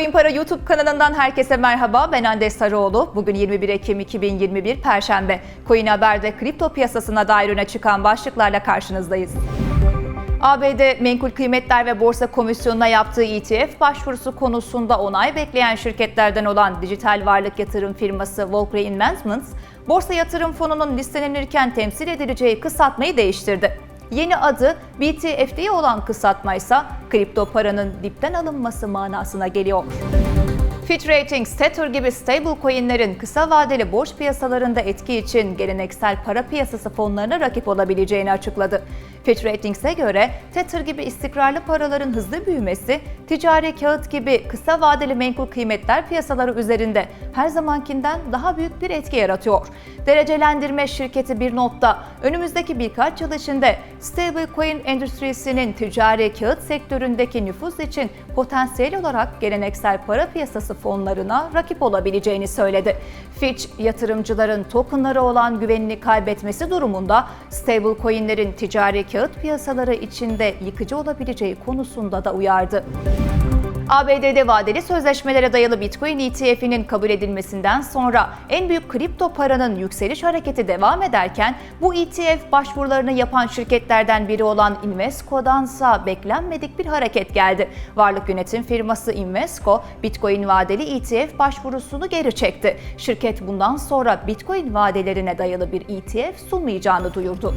Coin Para YouTube kanalından herkese merhaba. Ben Hande Sarıoğlu. Bugün 21 Ekim 2021 Perşembe. Coin Haber'de kripto piyasasına dair öne çıkan başlıklarla karşınızdayız. ABD Menkul Kıymetler ve Borsa Komisyonu'na yaptığı ETF başvurusu konusunda onay bekleyen şirketlerden olan dijital varlık yatırım firması Volcrane Investments, Borsa Yatırım Fonu'nun listelenirken temsil edileceği kısaltmayı değiştirdi. Yeni adı BTFD olan kısaltma ise kripto paranın dipten alınması manasına geliyor. Fitch Ratings, Tether gibi stablecoin'lerin kısa vadeli borç piyasalarında etki için geleneksel para piyasası fonlarına rakip olabileceğini açıkladı. Fitch Ratings'e göre Tether gibi istikrarlı paraların hızlı büyümesi, ticari kağıt gibi kısa vadeli menkul kıymetler piyasaları üzerinde her zamankinden daha büyük bir etki yaratıyor. Derecelendirme şirketi bir notta önümüzdeki birkaç yıl içinde stablecoin endüstrisinin ticari kağıt sektöründeki nüfus için potansiyel olarak geleneksel para piyasası fonlarına rakip olabileceğini söyledi. Fitch, yatırımcıların tokenlara olan güvenini kaybetmesi durumunda stablecoin'lerin ticari kağıt piyasaları içinde yıkıcı olabileceği konusunda da uyardı. ABD'de vadeli sözleşmelere dayalı Bitcoin ETF'inin kabul edilmesinden sonra en büyük kripto paranın yükseliş hareketi devam ederken bu ETF başvurularını yapan şirketlerden biri olan Invesco'dansa beklenmedik bir hareket geldi. Varlık yönetim firması Invesco, Bitcoin vadeli ETF başvurusunu geri çekti. Şirket bundan sonra Bitcoin vadelerine dayalı bir ETF sunmayacağını duyurdu.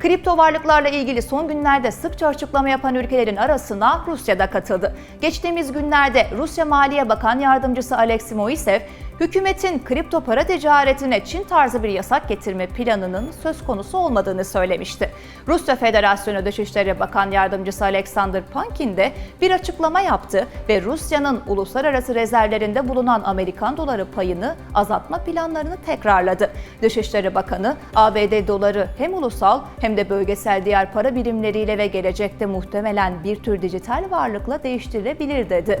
Kripto varlıklarla ilgili son günlerde sıkça açıklama yapan ülkelerin arasına Rusya da katıldı. Geçtiğimiz günlerde Rusya Maliye Bakan Yardımcısı Alexey Moisev, hükümetin kripto para ticaretine Çin tarzı bir yasak getirme planının söz konusu olmadığını söylemişti. Rusya Federasyonu Dışişleri Bakan Yardımcısı Alexander Pankin de bir açıklama yaptı ve Rusya'nın uluslararası rezervlerinde bulunan Amerikan doları payını azaltma planlarını tekrarladı. Dışişleri Bakanı ABD doları hem ulusal hem de bölgesel diğer para birimleriyle ve gelecekte muhtemelen bir tür dijital varlıkla değiştirilebilir dedi.